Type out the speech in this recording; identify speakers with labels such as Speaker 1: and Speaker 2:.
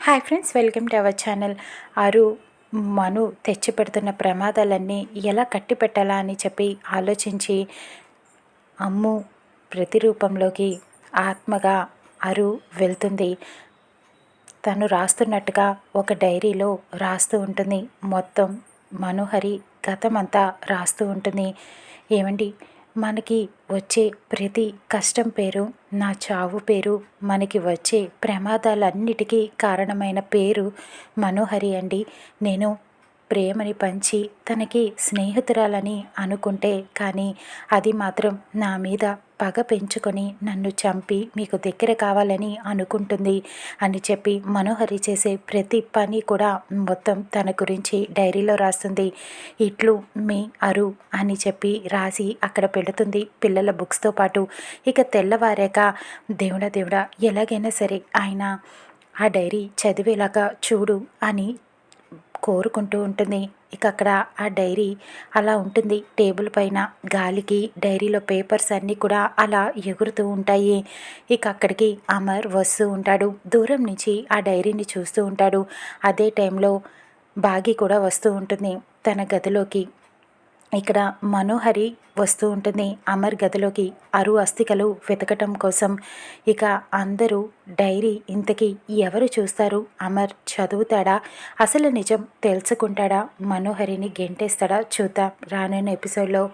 Speaker 1: Hi friends welcome to our channel అరు మను తెచ్చి పెడుతున్న ప్రమాదాలన్నీ ఎలా కట్టి పెట్టాలా అని చెప్పి ఆలోచించి అమ్ము ప్రతిరూపంలోకి ఆత్మగా అరు వెళ్తుంది. తను రాస్తున్నట్టుగా ఒక డైరీలో రాస్తూ ఉంటుంది. మొత్తం మనోహరి గతమంతా రాస్తూ ఉంటుంది. ఏమండి? మనకి వచ్చే ప్రతి కష్టం పేరు నా చావు పేరు మనకి వచ్చే ప్రమాదాలన్నిటికీ కారణమైన పేరు మనోహరి అండి. నేను ప్రేమని పంచి తనకి స్నేహితురాలని అనుకుంటే కానీ అది మాత్రం నా మీద పగ పెంచుకొని నన్ను చంపి మీకు దగ్గర కావాలని అనుకుంటుంది అని చెప్పి మనోహరి చేసే ప్రతి పని కూడా మొత్తం తన గురించి డైరీలో రాస్తుంది. ఇట్లు మీ అరు అని చెప్పి రాసి అక్కడ పెడుతుంది పిల్లల బుక్స్తో పాటు. ఇక తెల్లవారాక దేవుడా దేవుడా ఎలాగైనా సరే ఆయన ఆ డైరీ చదివేలాగా చూడు అని కోరుకుంటూ ఉంటుంది. ఇక అక్కడ ఆ డైరీ అలా ఉంటుంది. టేబుల్ పైన గాలికి డైరీలో పేపర్స్ అన్నీ కూడా అలా ఎగురుతూ ఉంటాయి. ఇక అక్కడికి అమర్ వస్తూ ఉంటాడు. దూరం నుంచి ఆ డైరీని చూస్తూ ఉంటాడు. అదే టైంలో బాగి కూడా వస్తూ ఉంటుంది. తన గదిలోకి ఇక్కడ మనోహరి వస్తూ ఉంటుంది అమర్ గదిలోకి. అరు అస్థికలు వెతకటం కోసం. ఇక అందరూ డైరీ ఇంతకీ ఎవరు చూస్తారు? అమర్ చదువుతాడా? అసలు నిజం తెలుసుకుంటాడా? మనోహరిని గెంటేస్తాడా? చూద్దాం రానున్న ఎపిసోడ్లో.